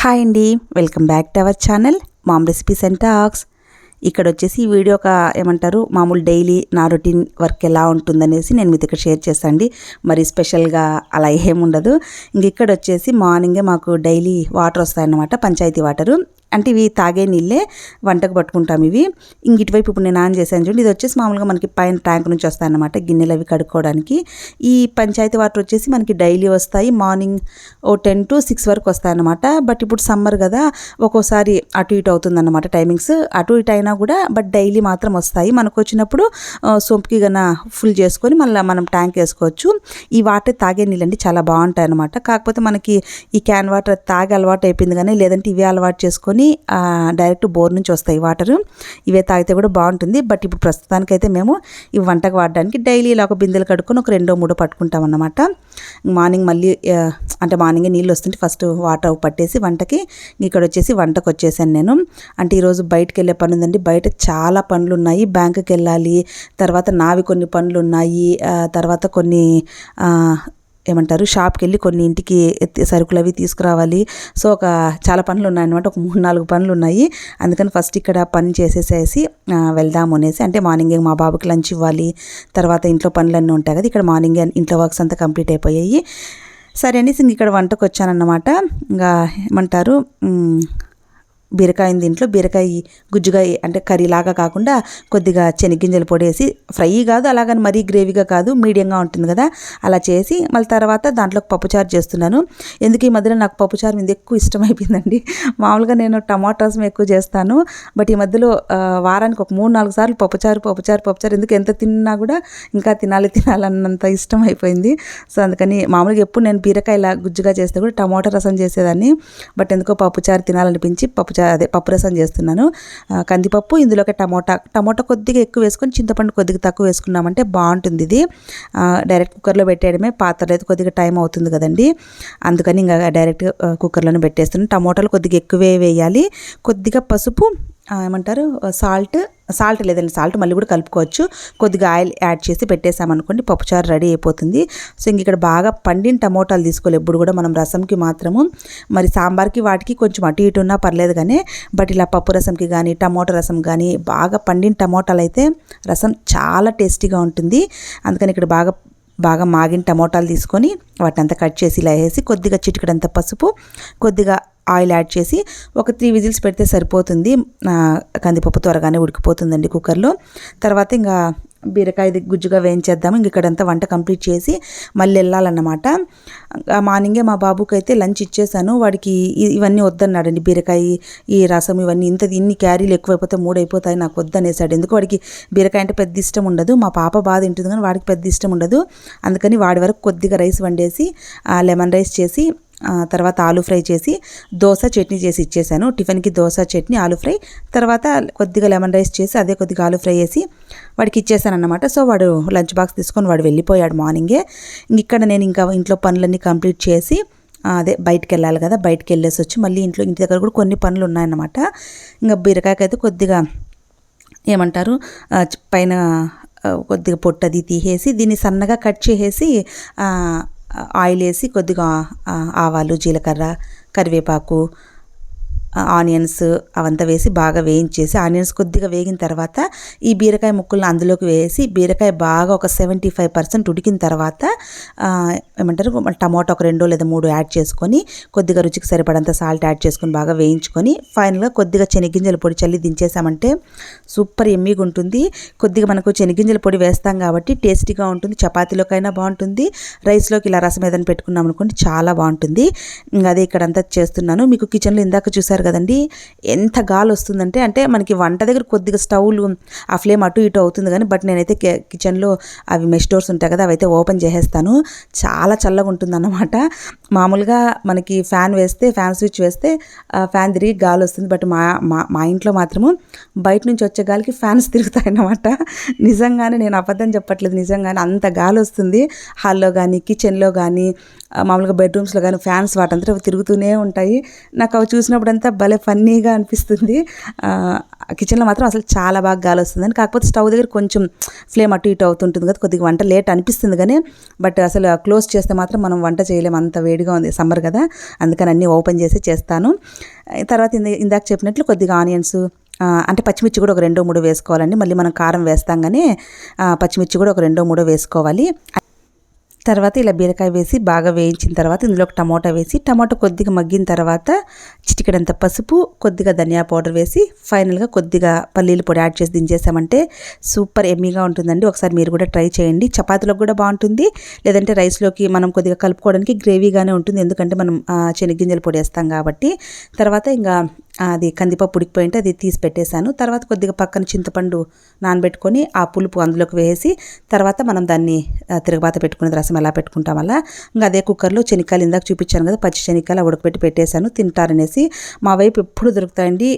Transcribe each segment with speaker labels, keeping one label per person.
Speaker 1: Hi అండి welcome back to our channel mom recipes and talks. ఇక్కడ వచ్చేసి ఈ వీడియో ఒక ఏమంటారు మామూలు డైలీ నా రొటీన్ వర్క్ ఎలా ఉంటుందనేసి నేను మీ దగ్గర షేర్ చేస్తాను అండి. మరి స్పెషల్గా అలా ఏముండదు. ఇంక ఇక్కడ వచ్చేసి మార్నింగే మాకు డైలీ వాటర్ వస్తాయన్నమాట పంచాయతీ వాటరు. అంటే ఇవి తాగే నీళ్ళే వంటకు పట్టుకుంటాం ఇవి. ఇంక ఇటువైపు ఇప్పుడు నేను ఆన్ చేశాను చూడండి ఇది వచ్చేసి మామూలుగా మనకి పైన ట్యాంక్ నుంచి వస్తాయన్నమాట గిన్నెలు అవి కడుక్కోవడానికి. ఈ పంచాయతీ వాటర్ వచ్చేసి మనకి డైలీ వస్తాయి మార్నింగ్ ఓ టెన్ టు సిక్స్ వరకు వస్తాయన్నమాట. బట్ ఇప్పుడు సమ్మర్ కదా ఒక్కోసారి అటు ఇటు అవుతుందన్నమాట టైమింగ్స్. అటు ఇటు అయినా కూడా బట్ డైలీ మాత్రం వస్తాయి. మనకు వచ్చినప్పుడు సొంపుకి సోంపుకి గన ఫుల్ చేసుకొని మళ్ళీ మనం ట్యాంక్ వేసుకోవచ్చు. ఈ వాటర్ తాగే నీళ్ళండి చాలా బాగుంటాయి అనమాట కాకపోతే మనకి ఈ క్యాన్ వాటర్ తాగే అలవాటు అయిపోయింది కానీ లేదంటే ఇవే అలవాటు చేసుకొని తీసుకొని డైరెక్ట్ బోర్ నుంచి వస్తాయి వాటర్. ఇవే తాగితే కూడా బాగుంటుంది. బట్ ఇప్పుడు ప్రస్తుతానికైతే మేము ఈ వంటకు వాడడానికి డైలీ ఇలా ఒక బిందెలు కడుక్కొని ఒక రెండో మూడో పట్టుకుంటాం అన్నమాట మార్నింగ్ మళ్ళీ అంటే మార్నింగే నీళ్ళు వస్తుంటే ఫస్ట్ వాటర్ పట్టేసి వంటకి ఇక్కడ వచ్చేసి వంటకు వచ్చేసాను నేను. అంటే ఈరోజు బయటకు వెళ్ళే పని ఉందండి బయట చాలా పనులు ఉన్నాయి బ్యాంకుకి వెళ్ళాలి తర్వాత నావి కొన్ని పనులు ఉన్నాయి తర్వాత కొన్ని ఏమంటారు షాప్కి వెళ్ళి కొన్ని ఇంటికి సరుకులు అవి తీసుకురావాలి. సో ఒక చాలా పనులు ఉన్నాయన్నమాట ఒక మూడు నాలుగు పనులు ఉన్నాయి అందుకని ఫస్ట్ ఇక్కడ పని చేసేసేసి వెళ్దాము అనేసి అంటే మార్నింగే మా బాబుకి లంచ్ ఇవ్వాలి. తర్వాత ఇంట్లో పనులన్నీ ఉంటాయి కదా ఇక్కడ మార్నింగే ఇంట్లో వర్క్స్ అంతా కంప్లీట్ అయిపోయాయి. సరే అనేసి ఇక్కడ వంటకు వచ్చానన్నమాట ఇంకా ఏమంటారు బీరకాయని బీరకాయ దీంట్లో. బీరకాయ గుజ్జుగా అంటే కర్రీలాగా కాకుండా కొద్దిగా చెనిగ్గింజలు పొడేసి ఫ్రై కాదు అలాగని మరీ గ్రేవీగా కాదు మీడియంగా ఉంటుంది కదా. అలా చేసి మళ్ళీ తర్వాత దాంట్లో పప్పుచారు చేస్తున్నాను. ఎందుకు ఈ మధ్యలో నాకు పప్పుచారు మీద ఎక్కువ ఇష్టమైపోయిందండి మామూలుగా నేను టమాటాస్ రసం ఎక్కువ చేస్తాను. బట్ ఈ మధ్యలో వారానికి ఒక మూడు నాలుగు సార్లు పప్పుచారు పప్పుచారు పప్పుచారు ఎందుకు ఎంత తిన్నా కూడా ఇంకా తినాలి తినాలన్నంత ఇష్టం అయిపోయింది. సో అందుకని మామూలుగా ఎప్పుడు నేను బీరకాయ ఇలా గుజ్జుగా చేస్తే కూడా టమాటా రసం చేసేదాన్ని. బట్ ఎందుకో పప్పుచారు తినాలనిపించి పప్పు అదే పప్పు రసం చేస్తున్నాను. కందిపప్పు ఇందులోకి టమోటా టమోటా కొద్దిగా ఎక్కువ వేసుకొని చింతపండు కొద్దిగా తక్కువ వేసుకున్నామంటే బాగుంటుంది ఇది. డైరెక్ట్ కుక్కర్లో పెట్టేయడమే పాత్రలు అయితే కొద్దిగా టైం అవుతుంది కదండి. అందుకని ఇంకా డైరెక్ట్ కుక్కర్లోనే పెట్టేస్తున్నాను టమోటాలు కొద్దిగా ఎక్కువే వేయాలి. కొద్దిగా పసుపు ఏమంటారు? సాల్ట్ సాల్ట్ లేదండి సాల్ట్ మళ్ళీ కూడా కలుపుకోవచ్చు. కొద్దిగా ఆయిల్ యాడ్ చేసి పెట్టేసామనుకోండి పప్పుచారు రెడీ అయిపోతుంది. సో ఇంక ఇక్కడ బాగా పండిన టమోటాలు తీసుకోవాలి. ఎప్పుడు కూడా మనం రసంకి మాత్రము. మరి సాంబార్కి వాటికి కొంచెం అటు ఇటు ఉన్నా పర్లేదు కానీ బట్ ఇలా పప్పు రసంకి కానీ టమోటా రసం కానీ బాగా పండిన టమోటాలు అయితే రసం చాలా టేస్టీగా ఉంటుంది. అందుకని ఇక్కడ బాగా బాగా మాగిన టమోటాలు తీసుకొని వాటినంతా కట్ చేసి ఇలా వేసి కొద్దిగా చిటికడంత పసుపు కొద్దిగా ఆయిల్ యాడ్ చేసి ఒక త్రీ విజిల్స్ పెడితే సరిపోతుంది. కందిపప్పు త్వరగానే ఉడికిపోతుందండి కుక్కర్లో. తర్వాత ఇంకా బీరకాయ గుజ్జుగా వేయించేద్దాము. ఇంక ఇక్కడంతా వంట కంప్లీట్ చేసి మళ్ళీ వెళ్ళాలన్నమాట. మార్నింగే మా బాబుకి అయితే లంచ్ ఇచ్చేసాను. వాడికి ఇవన్నీ వద్దన్నాడండి. బీరకాయ ఈ రసం ఇవన్నీ ఇంత ఇన్ని క్యారీలు ఎక్కువైపోతే మూడు అయిపోతాయి నాకు వద్దనేసాడు. ఎందుకు వాడికి బీరకాయ అంటే పెద్ద ఇష్టం ఉండదు. మా పాప బాధ తింటుంది కానీ వాడికి పెద్ద ఇష్టం ఉండదు. అందుకని వాడి వరకు కొద్దిగా రైస్ వండేసి లెమన్ రైస్ చేసి తర్వాత ఆలు ఫ్రై చేసి దోశ చట్నీ చేసి ఇచ్చేసాను. టిఫిన్కి దోశ చట్నీ ఆలు ఫ్రై. తర్వాత కొద్దిగా లెమన్ రైస్ చేసి అదే కొద్దిగా ఆలు ఫ్రై చేసి వాడికి ఇచ్చేసాను అనమాట సో వాడు లంచ్ బాక్స్ తీసుకొని వాడు వెళ్ళిపోయాడు మార్నింగే. ఇక్కడ నేను ఇంకా ఇంట్లో పనులన్నీ కంప్లీట్ చేసి అదే బయటికి వెళ్ళాలి కదా బయటికి వెళ్ళేసి వచ్చి మళ్ళీ ఇంట్లో ఇంటి దగ్గర కూడా కొన్ని పనులు ఉన్నాయన్నమాట. ఇంకా బీరకాయకి అయితే కొద్దిగా ఏమంటారు పైన కొద్దిగా పొట్టది తీసేసి దీన్ని సన్నగా కట్ చేసేసి ఆయిల్ వేసి కొద్దిగా ఆవాలు జీలకర్ర కరివేపాకు ఆనియన్స్ అవంతా వేసి బాగా వేయించేసి ఆనియన్స్ కొద్దిగా వేగిన తర్వాత ఈ బీరకాయ ముక్కలను అందులోకి వేసి బీరకాయ బాగా ఒక సెవెంటీ ఫైవ్ పర్సెంట్ ఉడికిన తర్వాత ఏమంటారు టమాటో ఒక రెండో లేదా మూడు యాడ్ చేసుకొని కొద్దిగా రుచికి సరిపడంత సాల్ట్ యాడ్ చేసుకొని బాగా వేయించుకొని ఫైనల్గా కొద్దిగా శనగింజల పొడి చల్లి దించేసామంటే సూపర్ ఎమ్మీగా ఉంటుంది. కొద్దిగా మనకు శనగింజల పొడి వేస్తాం కాబట్టి టేస్టీగా ఉంటుంది చపాతీలోకైనా బాగుంటుంది రైస్లోకి ఇలా రసం ఏదైనా పెట్టుకున్నాం అనుకోండి చాలా బాగుంటుంది. ఇంకా అదే ఇక్కడంతా చేస్తున్నాను. మీకు కిచెన్లో ఇందాక చూసారు కదండి. ఎంత గాలి వస్తుందంటే అంటే మనకి వంట దగ్గర కొద్దిగా స్టవ్లు ఆ ఫ్లేమ్ అటు ఇటు అవుతుంది కానీ బట్ నేనైతే కిచెన్లో అవి మెష్ డోర్స్ ఉంటాయి కదా అవైతే ఓపెన్ చేసేస్తాను. చాలా చల్లగా ఉంటుందన్నమాట. మామూలుగా మనకి ఫ్యాన్ వేస్తే ఫ్యాన్ స్విచ్ వేస్తే ఫ్యాన్ తిరిగి గాలి వస్తుంది. బట్ మా మా మా ఇంట్లో మాత్రము బయట నుంచి వచ్చే గాలికి ఫ్యాన్స్ తిరుగుతాయి అన్నమాట నిజంగానే నేను అబద్ధం చెప్పట్లేదు. నిజంగానే అంత గాలి వస్తుంది. హాల్లో కానీ కిచెన్లో కానీ మామూలుగా బెడ్రూమ్స్లో కానీ ఫ్యాన్స్ వాటంతా అవి తిరుగుతూనే ఉంటాయి. నాకు అవి చూసినప్పుడంతా అంతా భలే ఫన్నీగా అనిపిస్తుంది. కిచెన్లో మాత్రం అసలు చాలా బాగా గాలి వస్తుందని. కాకపోతే స్టవ్ దగ్గర కొంచెం ఫ్లేమ్ అటు ఇటు అవుతుంటుంది కదా కొద్దిగా వంట లేట్ అనిపిస్తుంది కానీ బట్ అసలు క్లోజ్ చేస్తే మాత్రం మనం వంట చేయలేము అంత వేడిగా ఉంది సమ్మర్ కదా అందుకని అన్నీ ఓపెన్ చేసి చేస్తాను. తర్వాత ఇందాక చెప్పినట్లు కొద్దిగా ఆనియన్స్ అంటే పచ్చిమిర్చి కూడా ఒక రెండో మూడో వేసుకోవాలండి. మళ్ళీ మనం కారం వేస్తాం కానీ పచ్చిమిర్చి కూడా ఒక రెండో మూడో వేసుకోవాలి. తర్వాత ఇలా బీరకాయ వేసి బాగా వేయించిన తర్వాత ఇందులో ఒక టమాటా వేసి టమాటా కొద్దిగా మగ్గిన తర్వాత చిటికడంత పసుపు కొద్దిగా ధనియా పౌడర్ వేసి ఫైనల్గా కొద్దిగా పల్లీల పొడి యాడ్ చేసి దించేసామంటే సూపర్ ఎమ్మీగా ఉంటుందండి. ఒకసారి మీరు కూడా ట్రై చేయండి. చపాతీలకు కూడా బాగుంటుంది. లేదంటే రైస్లోకి మనం కొద్దిగా కలుపుకోవడానికి గ్రేవీగానే ఉంటుంది. ఎందుకంటే మనం ఆ, పొడి వేస్తాం కాబట్టి. తర్వాత ఇంకా అది కందిపప్పు ఉడికిపోయింటే అది తీసి పెట్టేశాను. తర్వాత కొద్దిగా పక్కన చింతపండు నానబెట్టుకొని ఆ పులుపు అందులోకి వేసి తర్వాత మనం దాన్ని తిరగబాత పెట్టుకునేది రసం ఎలా పెట్టుకుంటాం అలా. ఇంకా అదే కుక్కర్లో శనిక్కాయలు ఇందాక చూపించాను కదా పచ్చి శనిక్కాయలు ఉడకబెట్టి పెట్టేశాను. తింటారనేసి మా వైపు ఎప్పుడు దొరుకుతాయండి?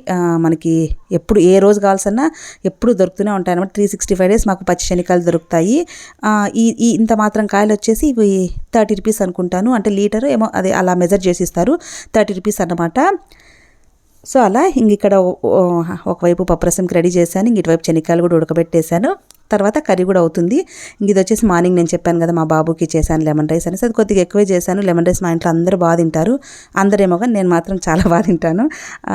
Speaker 1: మనకి ఎప్పుడు ఏ రోజు కావాల్సన్నా ఎప్పుడు దొరుకుతూనే ఉంటాయి అనమాట త్రీ సిక్స్టీ ఫైవ్ డేస్ మాకు పచ్చి శనికాయలు దొరుకుతాయి. ఈ ఈ ఇంత మాత్రం కాయలు వచ్చేసి ఇవి థర్టీ రూపీస్ అనుకుంటాను. అంటే లీటర్ ఏమో అదే అలా మెజర్ చేసి ఇస్తారు. థర్టీ రూపీస్ అన్నమాట. సో అలా ఇంక ఇక్కడ ఒకవైపు పప్పురసంకి రెడీ చేశాను ఇంక ఇటువైపు శనక్కాయలు కూడా ఉడకబెట్టేశాను. తర్వాత కర్రీ కూడా అవుతుంది. ఇంక ఇది వచ్చేసి మార్నింగ్ నేను చెప్పాను కదా మా బాబుకి చేశాను లెమన్ రైస్ అనేసి. అది కొద్దిగా ఎక్కువే చేశాను. లెమన్ రైస్ మా ఇంట్లో అందరూ బాగా తింటారు. అందరేమో కానీ నేను మాత్రం చాలా బాగా తింటాను.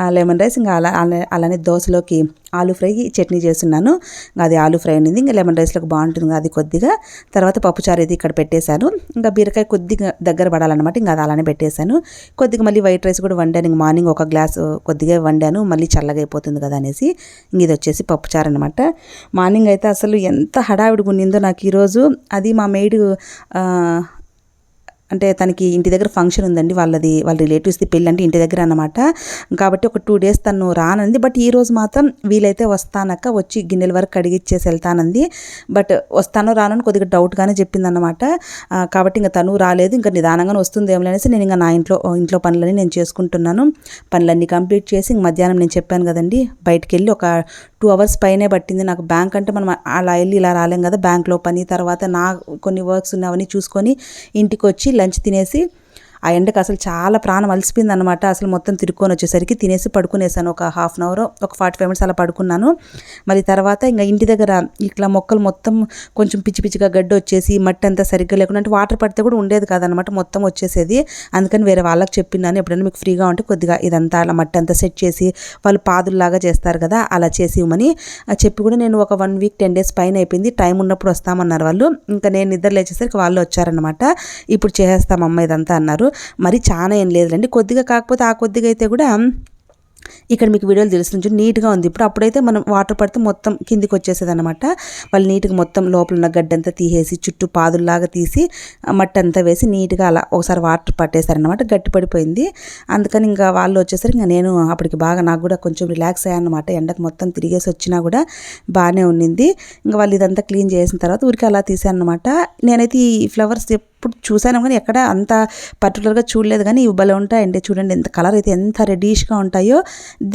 Speaker 1: లెమన్ రైస్ ఇంకా అలా అలా- అలానే దోశలోకి ఆలు ఫ్రై చట్నీ చేస్తున్నాను. ఇంకా అది ఆలు ఫ్రై అనేది. ఇంకా లెమన్ రైస్లోకి బాగుంటుంది అది కొద్దిగా. తర్వాత పప్పుచారు ఇది ఇక్కడ పెట్టేశాను. ఇంకా బీరకాయ కొద్దిగా దగ్గర పడాలన్నమాట. ఇంకా అది అలానే పెట్టేశాను. కొద్దిగా మళ్ళీ వైట్ రైస్ కూడా వండాను. మార్నింగ్ ఒక గ్లాస్ కొద్దిగా వండాను. మళ్ళీ చల్లగా అయిపోతుంది కదా అనేసి. ఇంక ఇది వచ్చేసి పప్పుచారు అనమాట మార్నింగ్ అయితే అసలు ఎంత హడావిడిగా ఉన్నిందో నాకు ఈరోజు. అది మా మేడు అంటే తనకి ఇంటి దగ్గర ఫంక్షన్ ఉందండి. వాళ్ళది వాళ్ళ రిలేటివ్స్ది పెళ్ళి అంటే ఇంటి దగ్గర అనమాట కాబట్టి ఒక టూ డేస్ తను రానంది. బట్ ఈ రోజు మాత్రం వీలైతే వస్తానక్క వచ్చి గిన్నెల వరకు కడిగిచ్చేసి వెళ్తానంది. బట్ వస్తానో రానని కొద్దిగా డౌట్గానే చెప్పింది అనమాట కాబట్టి ఇంకా తను రాలేదు. ఇంకా నిదానంగానే వస్తుంది ఏమో అనేసి నేను ఇంకా నా ఇంట్లో ఇంట్లో పనులన్నీ నేను చేసుకుంటున్నాను. పనులన్నీ కంప్లీట్ చేసి ఇంక మధ్యాహ్నం నేను చెప్పాను కదండి. బయటికి వెళ్ళి ఒక టూ అవర్స్ పైనే పట్టింది. నాకు బ్యాంక్ అంటే మనం అలా వెళ్ళి ఇలా రాలేం కదా. బ్యాంక్లో పని తర్వాత నా కొన్ని వర్క్స్ ఉన్నవన్నీ చూసుకొని ఇంటికి వచ్చి లంచ్ తినేసి ఆ ఎండకు అసలు చాలా ప్రాణం అలసిపోయింది అనమాట అసలు మొత్తం తిరుక్కొని వచ్చేసరికి తినేసి పడుకునేసాను. ఒక హాఫ్ అన్ అవర్ ఒక ఫార్టీ ఫైవ్ మినిట్స్ అలా పడుకున్నాను. మరి తర్వాత ఇంకా ఇంటి దగ్గర ఇట్లా మొక్కలు మొత్తం కొంచెం పిచ్చి పిచ్చిగా గడ్డి వచ్చేసి మట్టి అంతా సరిగ్గా లేకుండా అంటే వాటర్ పడితే కూడా ఉండేది కాదనమాట మొత్తం వచ్చేసేది. అందుకని వేరే వాళ్ళకి చెప్పినాను ఎప్పుడైనా మీకు ఫ్రీగా ఉంటే కొద్దిగా ఇదంతా అలా మట్టి అంతా సెట్ చేసి వాళ్ళు పాదుల్లాగా చేస్తారు కదా అలా చేసి ఇవ్వమని చెప్పి కూడా నేను ఒక వన్ వీక్ టెన్ డేస్ పైన అయిపోయింది. టైం ఉన్నప్పుడు వస్తామన్నారు వాళ్ళు. ఇంకా నేను నిద్ర లేచేసరికి వాళ్ళు వచ్చారనమాట ఇప్పుడు చేసేస్తామమ్మ ఇదంతా అన్నారు. మరి చాలా ఏం లేదులేండి. కొద్దిగా కాకపోతే ఆ కొద్దిగా అయితే కూడా ఇక్కడ మీకు వీడియోలు తెలుస్తుంది నీట్గా ఉంది. ఇప్పుడు అప్పుడైతే మనం వాటర్ పడితే మొత్తం కిందికి వచ్చేసేది అనమాట వాళ్ళు నీట్గా మొత్తం లోపల ఉన్న గడ్డంతా తీసేసి చుట్టూ పాదుల్లాగా తీసి మట్టి అంతా వేసి నీట్గా అలా ఒకసారి వాటర్ పట్టేశారనమాట గట్టి పడిపోయింది. అందుకని ఇంకా వాళ్ళు వచ్చేసరికి ఇంకా నేను అప్పటికి బాగా నాకు కూడా కొంచెం రిలాక్స్ అయ్యాను అనమాట ఎండకు మొత్తం తిరిగేసి వచ్చినా కూడా బాగానే ఉండింది. ఇంకా వాళ్ళు ఇదంతా క్లీన్ చేసిన తర్వాత ఊరికి అలా తీసానమాట అనమాట నేనైతే ఈ ఫ్లవర్స్ ఎప్పుడు చూశాను కానీ ఎక్కడ అంత పర్టికులర్గా చూడలేదు కానీ ఇవి భలే ఉంటాయండి. చూడండి ఎంత కలర్ అయితే ఎంత రెడీష్గా ఉంటాయో.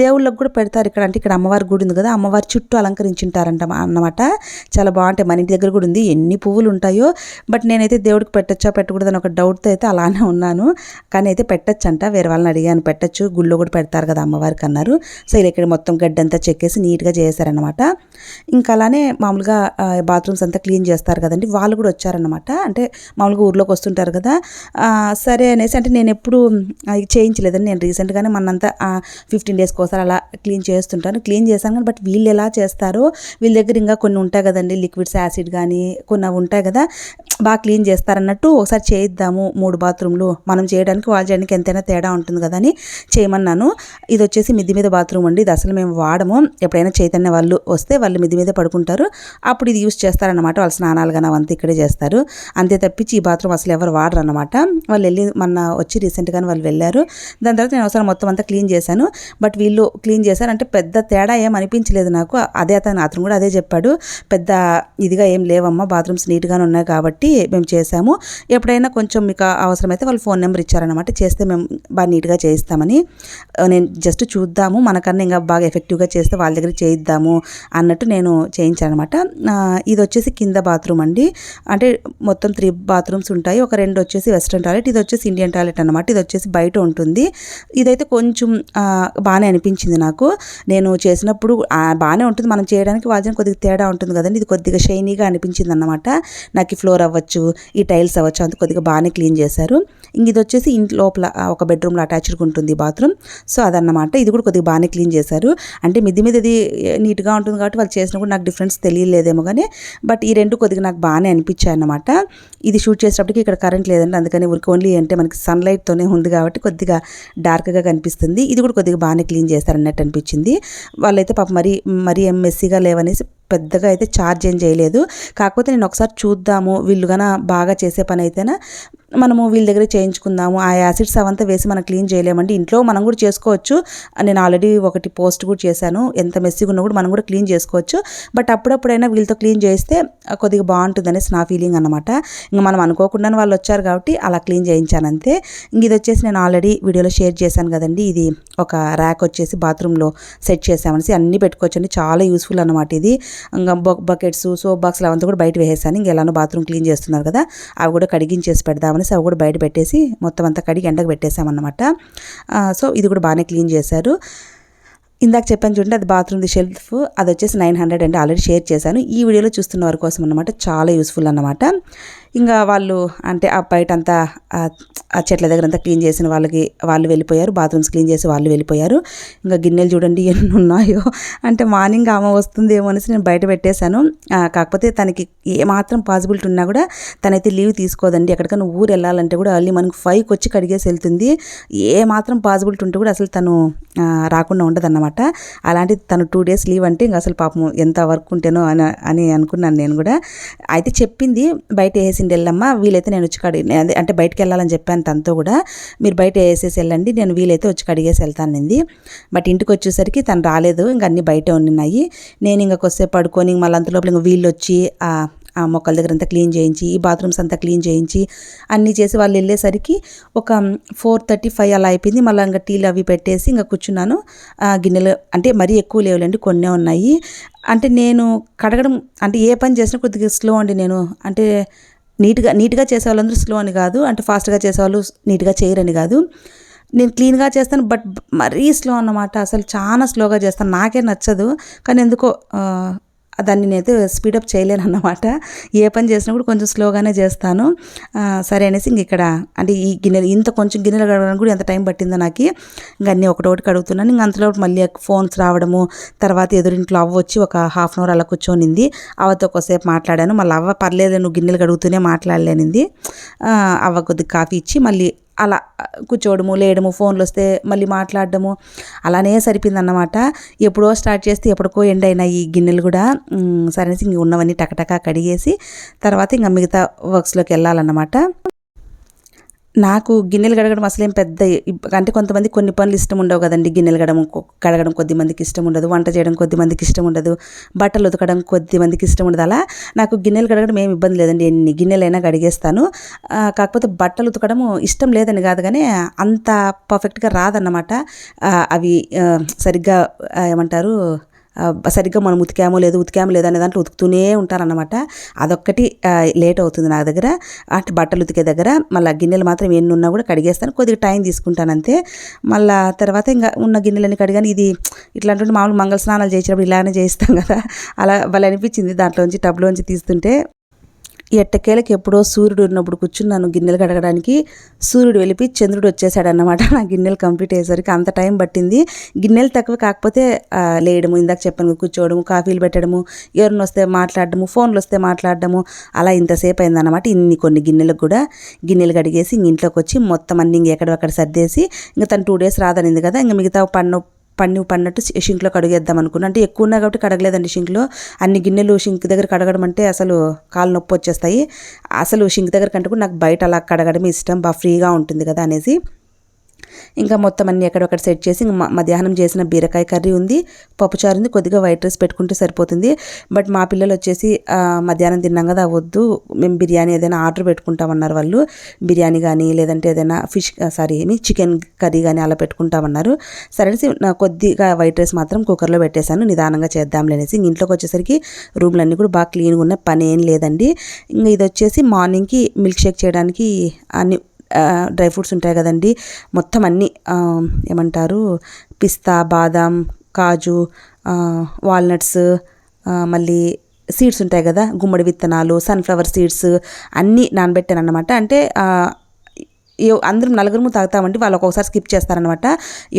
Speaker 1: దేవుళ్ళకి కూడా పెడతారు ఇక్కడ. అంటే ఇక్కడ అమ్మవారి గుడి ఉంది కదా అమ్మవారి చుట్టూ అలంకరించుంటారంట అన్నమాట. చాలా బాగుంటాయి. మన ఇంటి దగ్గర కూడా ఉంది. ఎన్ని పువ్వులు ఉంటాయో. బట్ నేనైతే దేవుడికి పెట్టచ్చా పెట్టకూడదని ఒక డౌట్తో అయితే అలానే ఉన్నాను. కానీ అయితే పెట్టచ్చంట. వేరే వాళ్ళని అడిగాను పెట్టచ్చు. గుళ్ళో కూడా పెడతారు కదా అమ్మవారికి అన్నారు సో ఇలా ఇక్కడ మొత్తం గడ్డంతా చెక్కేసి నీట్గా చేశారనమాట ఇంకా అలానే మామూలుగా బాత్రూమ్స్ అంతా క్లీన్ చేస్తారు కదండి. వాళ్ళు కూడా వచ్చారనమాట అంటే మామూలుగా ఊర్లోకి వస్తుంటారు కదా సరే అనేసి అంటే నేను ఎప్పుడు చేయించలేదని చేయించలేదండి నేను రీసెంట్గానే మనంతా ఫిఫ్టీన్ డేస్కి ఒకసారి అలా క్లీన్ చేస్తుంటాను. క్లీన్ చేశాను కానీ బట్ వీళ్ళు ఎలా చేస్తారో వీళ్ళ దగ్గర ఇంకా కొన్ని ఉంటాయి కదండి లిక్విడ్స్ యాసిడ్ కానీ కొన్ని అవి ఉంటాయి కదా బాగా క్లీన్ చేస్తారన్నట్టు ఒకసారి చేయిద్దాము మూడు బాత్రూమ్లు మనం చేయడానికి వాళ్ళు చేయడానికి ఎంతైనా తేడా ఉంటుంది కదా అని చేయమన్నాను. ఇది వచ్చేసి మిద్ది మీద బాత్రూమ్ అండి. ఇది అసలు మేము వాడము. ఎప్పుడైనా చైతన్య వాళ్ళు వస్తే వాళ్ళు మిద్ది మీద పడుకుంటారు. అప్పుడు ఇది యూస్ చేస్తారన్నమాట. వాళ్ళు స్నానాలు కానీ అవంతా ఇక్కడే చేస్తారు. అంతే తప్పించి ఈ బాత్రూమ్ అసలు ఎవరు వాడరు అనమాట వాళ్ళు వెళ్ళి మొన్న వచ్చి రీసెంట్గానే వాళ్ళు వెళ్ళారు. దాని తర్వాత నేను ఒకసారి మొత్తం అంతా క్లీన్ చేశాను. బట్ వీళ్ళు క్లీన్ చేశారంటే పెద్ద తేడా ఏం అనిపించలేదు నాకు. అదే అతను అతను కూడా అదే చెప్పాడు. పెద్ద ఇదిగా ఏం లేవమ్మా బాత్రూమ్స్ నీట్గానే ఉన్నాయి కాబట్టి మేము చేసాము ఎప్పుడైనా కొంచెం మీకు అవసరమైతే వాళ్ళు ఫోన్ నెంబర్ ఇచ్చారనమాట చేస్తే మేము బాగా నీట్గా చేయిస్తామని. నేను జస్ట్ చూద్దాము. మనకన్నా ఇంకా బాగా ఎఫెక్టివ్గా చేస్తే వాళ్ళ దగ్గర చేయిద్దాము అన్నట్టు నేను చేయించాను అనమాట ఇది వచ్చేసి కింద బాత్రూమ్ అండి. అంటే మొత్తం త్రీ బాత్రూమ్స్ ఉంటాయి. ఒక రెండు వచ్చేసి వెస్ట్రన్ టాయిలెట్ ఇది వచ్చేసి ఇండియన్ టాయిలెట్ అనమాట ఇది వచ్చేసి బయట ఉంటుంది. ఇదైతే కొంచెం బాగానే అనిపించింది నాకు. నేను చేసినప్పుడు బాగానే ఉంటుంది. మనం చేయడానికి వాళ్ళకి కొద్దిగా తేడా ఉంటుంది కదండి. ఇది కొద్దిగా షైనీగా అనిపించింది అనమాట నాకు ఈ ఫ్లోర్ అవ్వచ్చు ఈ టైల్స్ అవ్వచ్చు అంత కొద్దిగా బాగానే క్లీన్ చేశారు. ఇంక ఇది వచ్చేసి ఇంటి లోపల ఒక బెడ్రూమ్లో అటాచ్డ్గా ఉంటుంది బాత్రూమ్. సో అదన్నమాట. ఇది కూడా కొద్దిగా బాగానే క్లీన్ చేశారు. అంటే మిద్ది మీద ఇది నీట్గా ఉంటుంది కాబట్టి వాళ్ళు చేసినప్పుడు నాకు డిఫరెన్స్ తెలియలేదేమో కానీ బట్ ఈ రెండు కొద్దిగా నాకు బాగానే అనిపించాయి అన్నమాట. ఇది షూట్ చేసిన వచ్చేటప్పటికి ఇక్కడ కరెంట్ లేదండి. అందుకని ఊరికి ఓన్లీ అంటే మనకి సన్లైట్తోనే ఉంది కాబట్టి కొద్దిగా డార్క్గా కనిపిస్తుంది. ఇది కూడా కొద్దిగా బాగానే క్లీన్ చేస్తారన్నట్టు అనిపించింది. వాళ్ళైతే పాప మరీ మరీ ఎంఎస్సీగా మెస్సీగా లేవనేసి పెద్దగా అయితే ఛార్జ్ ఏం చేయలేదు. కాకపోతే నేను ఒకసారి చూద్దాము వీళ్ళుగా బాగా చేసే పని అయితేనా మనము వీళ్ళ దగ్గర చేయించుకుందాము. ఆ యాసిడ్స్ అవంతా వేసి మనం క్లీన్ చేయలేమండి. ఇంట్లో మనం కూడా చేసుకోవచ్చు. నేను ఆల్రెడీ ఒకటి పోస్ట్ కూడా చేశాను. ఎంత మెస్సీగా ఉన్నా కూడా మనం కూడా క్లీన్ చేసుకోవచ్చు. బట్ అప్పుడప్పుడైనా వీళ్ళతో క్లీన్ చేస్తే కొద్దిగా బాగుంటుందనేసి నా ఫీలింగ్ అనమాట ఇంకా మనం అనుకోకుండానే వాళ్ళు వచ్చారు కాబట్టి అలా క్లీన్ చేయించాను అంతే. ఇంక ఇది వచ్చేసి నేను ఆల్రెడీ వీడియోలో షేర్ చేశాను కదండి. ఇది ఒక ర్యాక్ వచ్చేసి బాత్రూంలో సెట్ చేసామనేసి అన్నీ పెట్టుకోవచ్చండి. చాలా యూస్ఫుల్ అనమాట ఇది. ఇంకా బకెట్స్ సోప్ బాక్స్లు అవంతా కూడా బయట వేసేసాను. ఇంక ఎలానో బాత్రూమ్ క్లీన్ చేస్తున్నారు కదా అవి కూడా కడిగించేసి పెడదామనేసి అవి కూడా బయట పెట్టేసి మొత్తం అంతా కడిగి ఎండకు పెట్టేసామన్నమాట. సో ఇది కూడా బాగానే క్లీన్ చేశారు. ఇందాక చెప్పాను చూడండి అది బాత్రూమ్ది షెల్ఫ్ అది వచ్చేసి నైన్ హండ్రెడ్ అండి ఆల్రెడీ షేర్ చేశాను. ఈ వీడియోలో చూస్తున్న వారి కోసం అనమాట చాలా యూస్ఫుల్ అనమాట ఇంకా వాళ్ళు అంటే ఆ బయట అంతా ఆ- చెట్ల దగ్గర అంతా క్లీన్ చేసిన వాళ్ళకి వాళ్ళు వెళ్ళిపోయారు. బాత్రూమ్స్ క్లీన్ చేసి వాళ్ళు వెళ్ళిపోయారు. ఇంకా గిన్నెలు చూడండి ఎన్ని ఉన్నాయో. అంటే మార్నింగ్ ఆమె వస్తుందేమో అనేసి నేను బయట పెట్టేశాను. కాకపోతే తనకి ఏమాత్రం పాసిబిలిటీ ఉన్నా కూడా తనైతే లీవ్ తీసుకోదండి. ఎక్కడికైనా ఊరు వెళ్ళాలంటే కూడా అర్లీ మనకు ఫైవ్కి వచ్చి కడిగేసి వెళ్తుంది. ఏ మాత్రం పాసిబిలిటీ ఉంటే కూడా అసలు తను రాకుండా ఉండదన్నమాట. అలాంటి తను టూ డేస్ లీవ్ అంటే ఇంకా అసలు పాపం ఎంత వర్క్ ఉంటేనో అని అని అనుకున్నాను నేను కూడా. అయితే చెప్పింది బయట వేసి వేసింది వెళ్ళమ్మా వీలైతే నేను వచ్చి కడిగి నేను అంటే బయటకు వెళ్ళాలని చెప్పాను తనతో కూడా. మీరు బయట వేసేసి వెళ్ళండి నేను వీలైతే వచ్చి కడిగేసి వెళ్తానంది బట్ ఇంటికి వచ్చేసరికి తను రాలేదు ఇంక అన్నీ బయటే ఉన్నాయి నేను ఇంకా కొద్దిసేపు పడుకొని మళ్ళీ అంతలోపల ఇంకా వీళ్ళు వచ్చి ఆ మొక్కల దగ్గర అంతా క్లీన్ చేయించి ఈ బాత్రూమ్స్ అంతా క్లీన్ చేయించి అన్నీ చేసి వాళ్ళు వెళ్ళేసరికి ఒక ఫోర్ థర్టీ ఫైవ్ అలా అయిపోయింది. మళ్ళీ ఇంకా టీలు అవి పెట్టేసి ఇంకా కూర్చున్నాను. ఆ, గిన్నెలు అంటే మరీ ఎక్కువ లేవులేండి కొన్నే ఉన్నాయి. అంటే నేను కడగడం అంటే ఏ పని చేసినా కొద్దిగా స్లో అండి నేను. అంటే నీట్గా నీట్గా చేసే వాళ్ళందరూ స్లో అని కాదు అంటే ఫాస్ట్గా చేసేవాళ్ళు నీట్గా చేయరని కాదు. నేను క్లీన్గా చేస్తాను బట్ మరీ స్లో అన్నమాట. అసలు చాలా స్లోగా చేస్తాను. నాకే నచ్చదు. కానీ ఎందుకో దాన్ని నేనైతే స్పీడప్ చేయలేను అన్నమాట. ఏ పని చేసినప్పుడు కొంచెం స్లోగానే చేస్తాను. సరే అనేసి ఇంక ఇక్కడ అంటే ఈ గిన్నెలు ఇంత కొంచెం గిన్నెలు కడగడానికి కూడా ఎంత టైం పట్టిందో నాకు ఇంకా అన్నీ ఒకటొకటి కడుగుతున్నాను. ఇంకా అంతలో మళ్ళీ ఫోన్స్ రావడము తర్వాత ఎదురింట్లో అవ్వ వచ్చి ఒక హాఫ్ అన్ అవర్ అలా కూర్చొనింది. అవ్వతో ఒకసేపు మాట్లాడాను. మళ్ళీ అవ్వ పర్లేదు నువ్వు గిన్నెలు కడుగుతూనే మాట్లాడలేనింది. అవ్వ కొద్దిగా కాఫీ ఇచ్చి మళ్ళీ అలా కూర్చోవడము లేయడము ఫోన్లు వస్తే మళ్ళీ మాట్లాడడము అలానే సరిపోయిందన్నమాట. ఎప్పుడో స్టార్ట్ చేస్తే ఎప్పటికో ఎండ్ అయినాయి ఈ గిన్నెలు కూడా. మ్, సరేసి ఇంక ఉన్నవన్నీ టకటకా కడిగేసి తర్వాత ఇంకా మిగతా వర్క్స్లోకి వెళ్ళాలన్నమాట. నాకు గిన్నెలు కడగడం అసలేం పెద్ద అంటే కొంతమంది కొన్ని పనులు ఇష్టం ఉండవు కదండి. గిన్నెలు గడడం కడగడం కొద్ది మందికి ఇష్టం ఉండదు. వంట చేయడం కొద్ది మందికి ఇష్టం ఉండదు. బట్టలు ఉతకడం కొద్ది మందికి ఇష్టం ఉండదు. అలా నాకు గిన్నెలు కడగడం ఏమి ఇబ్బంది లేదండి. ఎన్ని గిన్నెలైనా కడిగేస్తాను. కాకపోతే బట్టలు ఉతకడము ఇష్టం లేదని కాదు కానీ అంత పర్ఫెక్ట్గా రాదన్నమాట. అవి సరిగ్గా ఏమంటారు సరిగ్గా మనం ఉతికామో లేదు ఉతికామో లేదు అనే దాంట్లో ఉతుకుతూనే ఉంటారన్నమాట. అదొక్కటి లేట్ అవుతుంది నా దగ్గర. అంటే బట్టలు ఉతికే దగ్గర మళ్ళీ గిన్నెలు మాత్రం ఎన్ని ఉన్నా కూడా కడిగేస్తాను. కొద్దిగా టైం తీసుకుంటాను అంతే. మళ్ళా తర్వాత ఇంకా ఉన్న గిన్నెలని కడిగాను. ఇది ఇట్లాంటి మామూలు మంగళ స్నానాలు చేసినప్పుడు ఇలానే చేయిస్తాం కదా. అలా వాళ్ళు అనిపించింది దాంట్లోంచి టబ్లోంచి తీస్తుంటే. ఎట్టకేలకి ఎప్పుడో సూర్యుడు ఉన్నప్పుడు కూర్చున్నాను గిన్నెలు కడగడానికి సూర్యుడు వెళ్ళిపోయి చంద్రుడు వచ్చేసాడనమాట నా గిన్నెలు కంప్లీట్ అయ్యేసరికి అంత టైం పట్టింది. గిన్నెలు తక్కువ కాకపోతే లేయడము ఇందాక చెప్పాను కూర్చోవడము కాఫీలు పెట్టడము ఎవరిని వస్తే మాట్లాడడము ఫోన్లు వస్తే మాట్లాడడము అలా ఇంతసేపు అయిందన్నమాట. ఇన్ని కొన్ని గిన్నెలకు కూడా గిన్నెలు కడిగేసి ఇంట్లోకి వచ్చి మొత్తం అన్ని ఇంక ఎక్కడక్కడ సర్దేసి ఇంకా తను టూ డేస్ రాదనింది కదా. ఇంకా మిగతా పన్ను పన్ను పన్నట్టు షింక్లో కడిగేద్దాం అనుకున్నా. అంటే ఎక్కువ ఉన్నాయి కాబట్టి కడగలేదండి షింక్లో. అన్ని గిన్నెలు షింక్ దగ్గర కడగడం అంటే అసలు కాలు నొప్పి వచ్చేస్తాయి. అసలు షింక్ దగ్గర కంటే కూడా నాకు బయట అలా కడగడం ఇష్టం. బాగా ఫ్రీగా ఉంటుంది కదా అనేసి. ఇంకా మొత్తం అన్నీ ఎక్కడొక్కడ సెట్ చేసి మధ్యాహ్నం చేసిన బీరకాయ కర్రీ ఉంది. పప్పుచారు ఉంది కొద్దిగా వైట్ రైస్ పెట్టుకుంటే సరిపోతుంది. బట్ మా పిల్లలు వచ్చేసి మధ్యాహ్నం తిన్నాం కదా వద్దు. మేము బిర్యానీ ఏదైనా ఆర్డర్ పెట్టుకుంటామన్నారు వాళ్ళు. బిర్యానీ కానీ లేదంటే ఏదైనా ఫిష్ సారీ ఏమి చికెన్ కర్రీ కానీ అలా పెట్టుకుంటామన్నారు. సరే అనేసి నా కొద్దిగా వైట్ రైస్ మాత్రం కుక్కర్లో పెట్టేశాను. నిదానంగా చేద్దాంలే అనేసి ఇంట్లోకి వచ్చేసరికి రూమ్లన్నీ కూడా బాగా క్లీన్గా ఉన్నాయి పని ఏం లేదండి. ఇంకా ఇది వచ్చేసి మార్నింగ్కి మిల్క్ షేక్ చేయడానికి అన్ని డ్రై ఫ్రూట్స్ ఉంటాయి కదండి. మొత్తం అన్నీ ఏమంటారు పిస్తా బాదాం కాజు వాల్నట్స్ మళ్ళీ సీడ్స్ ఉంటాయి కదా గుమ్మడి విత్తనాలు సన్ఫ్లవర్ సీడ్స్ అన్నీ నానబెట్టాను అనమాట అంటే అందరం నలుగురు తాగుతామంటే వాళ్ళు ఒక్కొక్కసారి స్కిప్ చేస్తారనమాట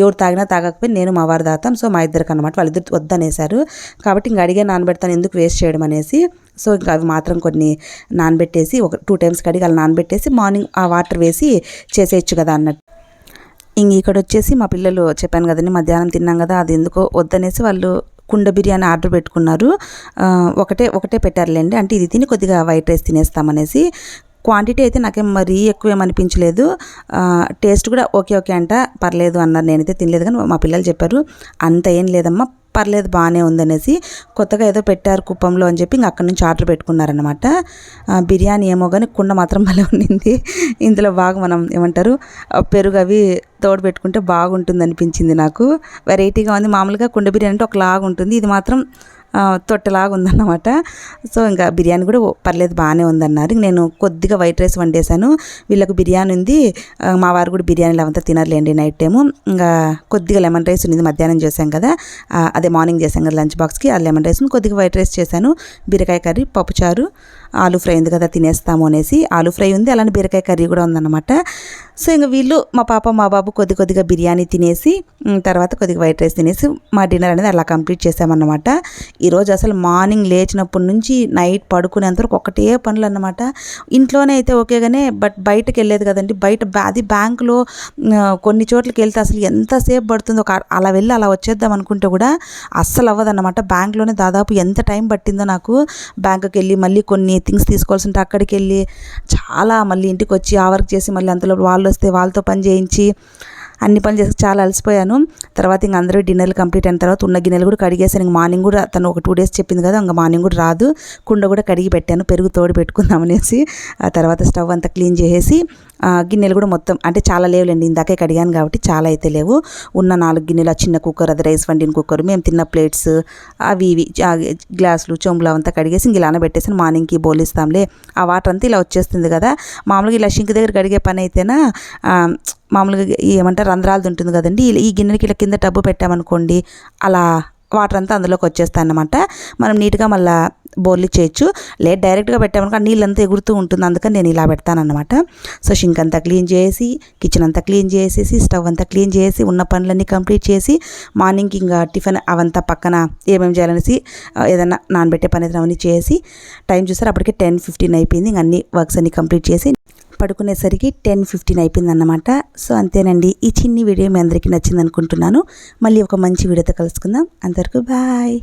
Speaker 1: ఎవరు తాగినా తాగకపోయి నేను మా వారు తాగుతాం. సో మా ఇద్దరికి అనమాట వాళ్ళిద్దరు వద్దనేసారు కాబట్టి ఇంక అడిగే నానబెడతాను. ఎందుకు వేస్ట్ చేయడం అనేసి సో ఇంకా అవి మాత్రం కొన్ని నానబెట్టేసి ఒక టూ టైమ్స్ కడిగి అలా నానబెట్టేసి మార్నింగ్ ఆ వాటర్ వేసి చేసేయచ్చు కదా అన్నట్టు. ఇంక ఇక్కడ వచ్చేసి మా పిల్లలు చెప్పాను కదండి మధ్యాహ్నం తిన్నాం కదా అది ఎందుకో వద్దనేసి వాళ్ళు కుండ బిర్యానీ ఆర్డర్ పెట్టుకున్నారు. ఒకటే ఒకటే పెట్టారులేండి. అంటే ఇది తిని కొద్దిగా వైట్ రైస్ తినేస్తామనేసి. క్వాంటిటీ అయితే నాకేం మరీ ఎక్కువ ఏమనిపించలేదు టేస్ట్ కూడా ఓకే ఓకే అంట. పర్లేదు అన్నారు. నేనైతే తినలేదు కానీ మా పిల్లలు చెప్పారు అంత ఏం లేదమ్మా పర్లేదు బాగానే ఉందనేసి కొత్తగా ఏదో పెట్టారు కుప్పంలో అని చెప్పి ఇంక అక్కడి నుంచి ఆర్డర్ పెట్టుకున్నారనమాట బిర్యానీ ఏమో కానీ కుండ మాత్రం భలే ఉండింది. ఇందులో బాగా మనం ఏమంటారు పెరుగు అవి తోడు పెట్టుకుంటే బాగుంటుంది అనిపించింది నాకు వెరైటీగా ఉంది. మామూలుగా కుండ బిర్యానీ అంటే ఒకలాగా ఉంటుంది ఇది మాత్రం తొట్టెలాగా ఉందన్నమాట. సో ఇంకా బిర్యానీ కూడా పర్లేదు బాగానే ఉందన్నారు. నేను కొద్దిగా వైట్ రైస్ వండేసాను వీళ్ళకు బిర్యానీ ఉంది. మా వారు కూడా బిర్యానీ లేవంతా తినర్లేండి నైట్ టైము. ఇంకా కొద్దిగా లెమన్ రైస్ ఉంది మధ్యాహ్నం చేశాం కదా. అదే మార్నింగ్ చేశాం కదా లంచ్ బాక్స్కి. ఆ లెమన్ రైస్ కొద్దిగా వైట్ రైస్ చేశాను. బీరకాయ కర్రీ పప్పుచారు ఆలు ఫ్రై ఉంది కదా తినేస్తాము అనేసి ఆలు ఫ్రై ఉంది అలానే బీరకాయ కర్రీ కూడా ఉందన్నమాట. సో ఇంకా వీళ్ళు మా పాప మా బాబు కొద్ది కొద్దిగా బిర్యానీ తినేసి తర్వాత కొద్దిగా వైట్ రైస్ తినేసి మా డిన్నర్ అనేది అలా కంప్లీట్ చేసామన్నమాట. ఈరోజు అసలు మార్నింగ్ లేచినప్పటి నుంచి నైట్ పడుకునేంత వరకు ఒకటే పనులు అన్నమాట ఇంట్లోనే అయితే ఓకేగానే బట్ బయటకు వెళ్ళేది కదండి బయట అది బ్యాంకులో కొన్ని చోట్లకి వెళ్తే అసలు ఎంతసేపు పడుతుందో ఒక అలా వెళ్ళి అలా వచ్చేద్దాం అనుకుంటే కూడా అస్సలు అవ్వదన్నమాట. బ్యాంక్లోనే దాదాపు ఎంత టైం పట్టిందో నాకు బ్యాంకుకి వెళ్ళి మళ్ళీ కొన్ని థింగ్స్ తీసుకోవాల్సి ఉంటే అక్కడికి వెళ్ళి చాలా మళ్ళీ ఇంటికి వచ్చి ఆ వర్క్ చేసి మళ్ళీ అంతలో వాళ్ళు వస్తే వాళ్ళతో పని చేయించి అన్ని పనులు చేసి చాలా అలసిపోయాను. తర్వాత ఇంక అందరూ డిన్నర్లు కంప్లీట్ అయిన తర్వాత ఉన్న గిన్నెలు కూడా కడిగేసాను ఇంక మార్నింగ్ కూడా తను ఒక టూ డేస్ చెప్పింది కదా ఇంకా మార్నింగ్ కూడా రాదు. కుండ కూడా కడిగి పెట్టాను. పెరుగు తోడు పెట్టుకుందాం అనేసి ఆ తర్వాత స్టవ్ అంతా క్లీన్ చేసేసి గిన్నెలు కూడా మొత్తం అంటే చాలా లేవులేండి. ఇందాకే కడిగాను కాబట్టి చాలా అయితే లేవు. ఉన్న నాలుగు గిన్నెలు చిన్న కుక్కర్ అది రైస్ వండిన కుక్కర్ మేము తిన్న ప్లేట్స్ అవి ఇవి గ్లాసులు చెంబులు అవంతా కడిగేసి ఇంక ఇలానే పెట్టేసి మార్నింగ్కి బోలిస్తాంలే ఆ వాటర్ అంతా ఇలా వచ్చేస్తుంది కదా. మామూలుగా ఇలా షింక్ దగ్గర కడిగే పని అయితేనా మామూలుగా ఏమంటారు రంధ్రాలు ఉంటుంది కదండి. ఇలా- ఈ గిన్నెకి ఇలా కింద టబ్బు పెట్టామనుకోండి అలా వాటర్ అంతా అందులోకి వచ్చేస్తాయి అన్నమాట మనం నీట్గా మళ్ళీ బోర్లు చేయొచ్చు. లేదు డైరెక్ట్గా పెట్టామనుకో నీళ్ళంతా ఎగురుతూ ఉంటుంది. అందుకని నేను ఇలా పెడతానన్నమాట. సో షింక్ అంతా క్లీన్ చేసి కిచెన్ అంతా క్లీన్ చేసేసి స్టవ్ అంతా క్లీన్ చేసి ఉన్న పనులన్నీ కంప్లీట్ చేసి మార్నింగ్కి ఇంకా టిఫిన్ అవంతా పక్కన ఏమేమి చేయాలనేసి ఏదైనా నానబెట్టే పని ఏదైనా అవన్నీ చేసి టైం చూసారు అప్పటికే టెన్ ఫిఫ్టీన్ అయిపోయింది. ఇంక అన్ని వర్క్స్ అన్ని కంప్లీట్ చేసి పడుకునేసరికి టెన్ ఫిఫ్టీన్ అయిపోయిందన్నమాట. సో అంతేనండి. ఈ చిన్ని వీడియో మీ అందరికీ నచ్చింది అనుకుంటున్నాను మళ్ళీ ఒక మంచి వీడియోతో కలుసుకుందాం. అంతవరకు బాయ్.